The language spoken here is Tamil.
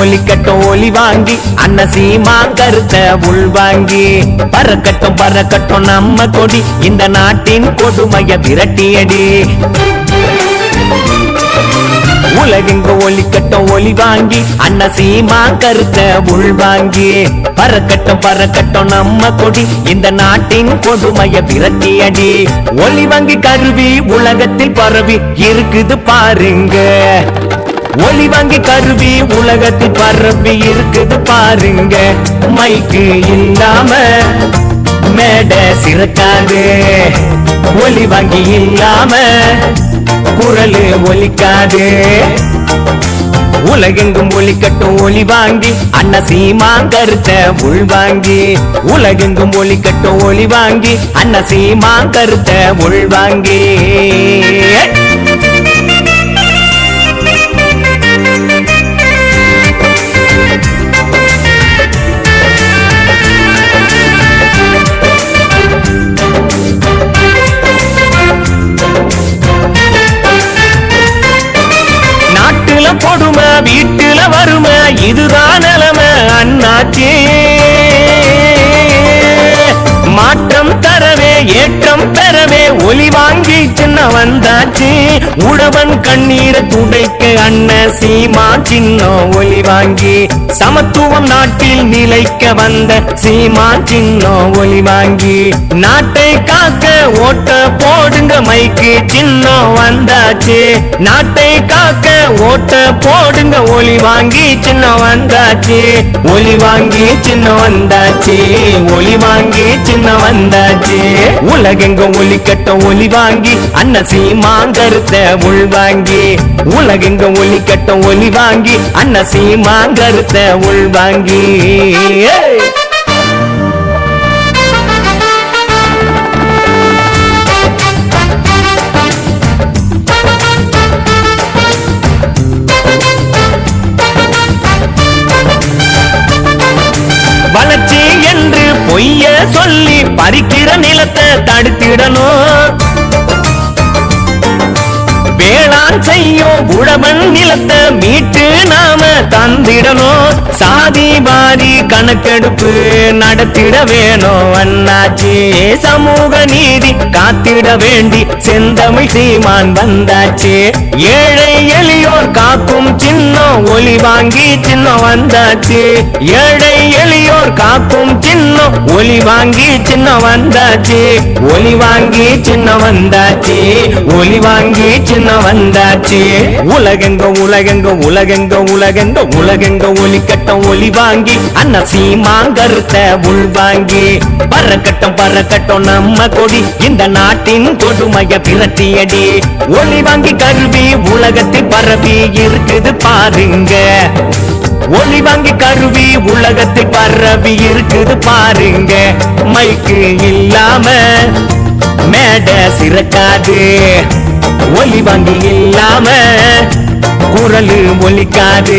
ஒலிக்கட்டும் ஒலி வாங்கி அன்ன சீமா கருத்த உள்வாங்கி பறக்கட்டும் பறக்கட்டும் நம்ம கொடி இந்த நாட்டின் கொடுமைய விரட்டியடி. உலகெங்கு ஒலிக்கட்டும் ஒலி வாங்கி அன்ன சீமா கருத்த உள்வாங்கி பறக்கட்டும் பறக்கட்டும் நம்ம கொடி இந்த நாட்டின் கொடுமைய விரட்டியடி. ஒலி வாங்கி கருவி உலகத்தில் பரவி இருக்குது பாருங்க. ஒலி வாங்கி கருவி உலகத்தில் பரப்பி இருக்குது பாருங்க. மைக்கு இல்லாம மேட சிறக்காது. ஒலி வாங்கி இல்லாம குரல் ஒலிக்காது. உலகெங்கும் ஒலிக்கட்டும் ஒலி வாங்கி அன்ன சீமாங்கருத்த உள்வாங்கி உலகெங்கும் ஒலிக்கட்டும் ஒலி வாங்கி அன்ன சீமாங்கருத்த உள்வாங்கி அண்ணாச்சி ஒலி வாங்கி சின்ன வந்தாச்சு. உழவன் கண்ணீரை துடைக்க அண்ண சீமா சின்ன ஒலி வாங்கி சமத்துவம் நாட்டில் நிலைக்க வந்த சீமா சின்ன ஒலி வாங்கி. நாட்டை காக்க ஓட்ட போடுங்க மைக்கு சின்ன வந்தாச்சு. நாட்டை காக்க ஓட்ட போடுங்க ஒலி வாங்கி சின்ன வந்தாச்சு. ஒலி வாங்கி சின்ன வந்தாச்சு. ஒலி வாங்கி சின்ன வந்தாச்சு. உலகெங்கும் ஒலிக்கட்டும் ஒலி வாங்கி அன்ன சீமாங்கருத்த உள்வாங்கி உலகெங்க ஒலி கட்ட ஒலி வாங்கி அன்ன சீமாங்கருத்த உள்வாங்கி வளர்ச்சி என்று பொய்ய சொல்லி பறிக்கிற நிலத்தை தடுத்திடணும். தான் செய்யும் உழவன் நிலத்தை மீட்டு நாம தந்திடணும் சாதி பாதி கணக்கெடுப்பு நடத்திட வேணும் அண்ணாச்சி? சமூக நீதி காத்திட வேண்டி செந்தமிழ் சீமான் வந்தாச்சு. ஏழை எளியோர் காக்கும் சின்னம் ஒலி வாங்கி சின்னம் வந்தாச்சு. ஏழை எளியோர் காக்கும் சின்னம் ஒலி வாங்கி சின்னம் வந்தாச்சு. ஒலி வாங்கி சின்னம் வந்தாச்சு. ஒலி வாங்கி சின்னம் வந்தாச்சு. உலகெங்க உலகெங்க உலகெங்க உலகெங்க உலகெங்க ஒலிக்கட்டம் ஒலி வாங்கி அண்ணா சீமாங்கருத்த உள்வாங்கி பறக்கட்டம் பறக்கட்டம் நம்ம கொடி இந்த நாட்டின் கொடுமைய பிரட்டியடி ஒலி வாங்கி கருவி உலகத்தில் பரவி இருக்குது பாருங்க. ஒலி வாங்கி கருவி உலகத்தில் பரவி இருக்குது பாருங்க. மைக்கு இல்லாம மேட சிறக்காது. ஒலி வாங்கி இல்லாம குரல் ஒலிக்காது.